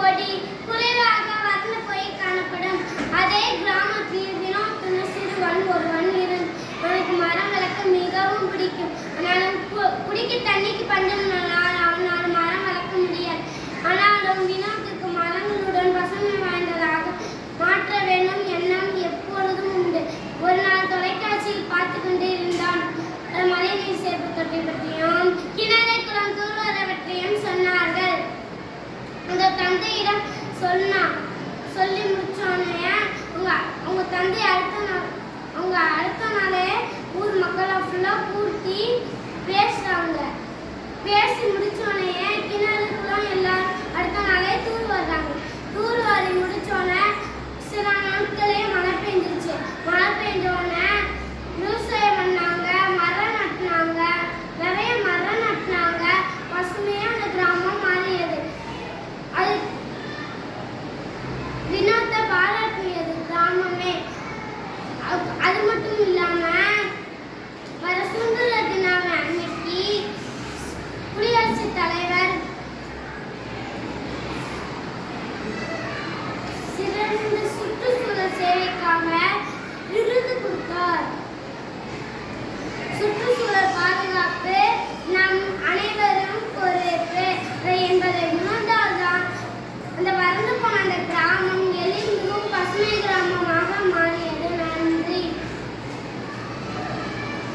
கொடி குறைவாக வர்ண போய் காணப்படும். அதே கிராமத்தில் தினம் சிறுவன் ஒருவன் இரு அவனுக்கு மரம் வளர்க்க மிகவும் பிடிக்கும். ஆனால் குடிக்க தண்ணிக்கு பஞ்சம் அவனால் மரம் வளர்க்க முடியாது. ஆனாலும் தினம் சொன்னான் சொல்லி முடிச்சோன்னே உங்க உங்க தந்தை அடுத்த நாள் அவங்க அடுத்த நாளே ஊர் மக்களை ஃபுல்லாக கூட்டி பேச out.